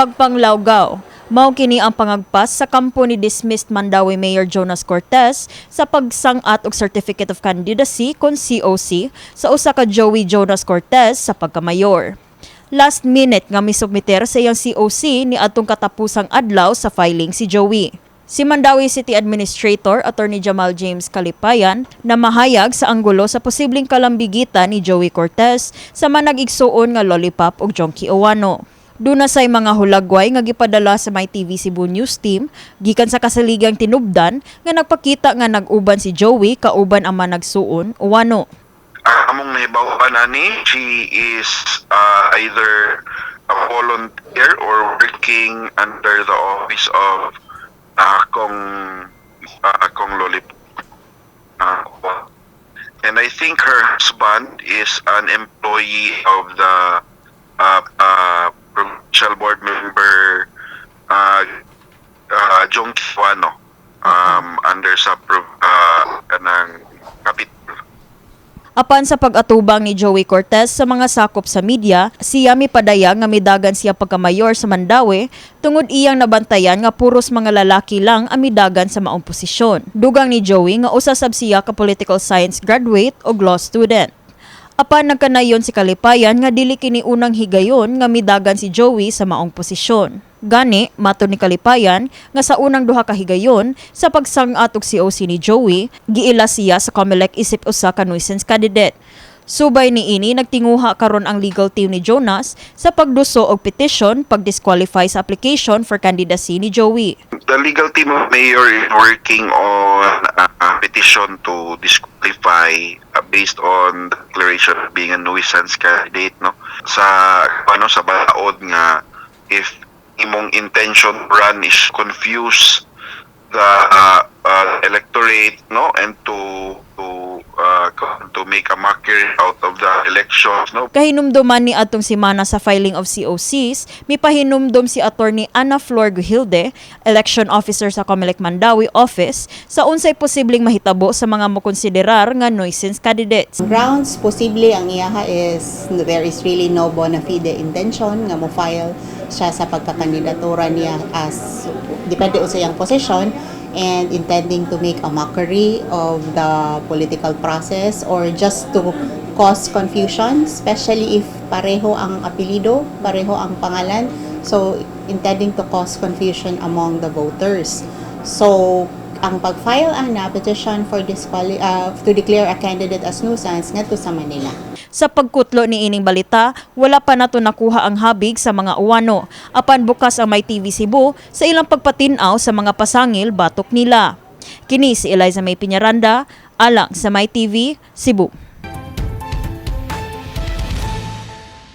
pagpanglawgaw. Mao kini ang pangagpas sa kampo ni dismissed Mandawi Mayor Jonas Cortez sa pagsang-at og Certificate of Candidacy kon COC sa usa ka Joey Jonas Cortez sa pagkamayor. Last minute nga misubmiter sa iyang COC ni atong katapusang adlaw sa filing si Joey. Si Mandawi City Administrator Attorney Jamal James Kalipayan na mahayag sa anggulo sa posibleng kalambigitan ni Joey Cortez sa manag-igsuon nga lollipop ug Jonky Owano. Duna say mga hulagway nga gipadala sa My TV Cebu News Team gikan sa kasaligang tinubdan nga nagpakita nga nag-uban si Joey kauban ang managsuon Owano. Ah, among nahibawan ani she is uh, either a volunteer or working under the office of uh, kong uh, kong lollipop uh, and I think her husband is an employee of the uh, uh, provincial board member uh, uh, Jong Kiwano um, under sa uh, kanang kapit Apan sa pag-atubang ni Joey Cortez sa mga sakop sa media, siya mi padaya nga midagan siya pagkamayor sa Mandawi tungod iyang nabantayan nga puros mga lalaki lang ang midagan sa maong posisyon. Dugang ni Joey nga usa sab siya ka political science graduate o law student. Apan nagkanayon si Kalipayan nga dili kini unang higayon nga midagan si Joey sa maong posisyon. Gani, mato ni Kalipayan nga sa unang duha ka higayon sa pagsang-at og COC ni Joey, giila siya sa COMELEC isip usa ka nuisance candidate. Subay ni ini nagtinguha karon ang legal team ni Jonas sa pagduso og petition pag-disqualify sa application for candidacy ni Joey. the legal team of mayor is working on a petition to disqualify uh, based on the declaration of being a nuisance candidate no sa ano sa balaod nga if imong intention run is confuse the uh, uh, electorate no and to to make a mockery out of the elections. No? Kahinumduman ni atong simana sa filing of COCs, mipahinumdom si attorney Ana Flor Guhilde, election officer sa Comelec Mandawi office, sa unsay posibleng mahitabo sa mga mokonsiderar nga nuisance candidates. grounds posible ang iyaha is there is really no bona fide intention nga mo file siya sa pagkakandidatura niya as depende sa iyang position and intending to make a mockery of the political process or just to cause confusion especially if pareho ang apelido pareho ang pangalan. So intending to cause confusion among the voters. So ang pag-file ana petition for disquali- uh, to declare a candidate as nuisance ngadto sa Manila. Sa pagkutlo ni ining balita, wala pa nato nakuha ang habig sa mga uwano. Apan bukas ang May TV Cebu sa ilang pagpatinaw sa mga pasangil batok nila. Kini si Eliza May Piñaranda, alang sa May TV Cebu.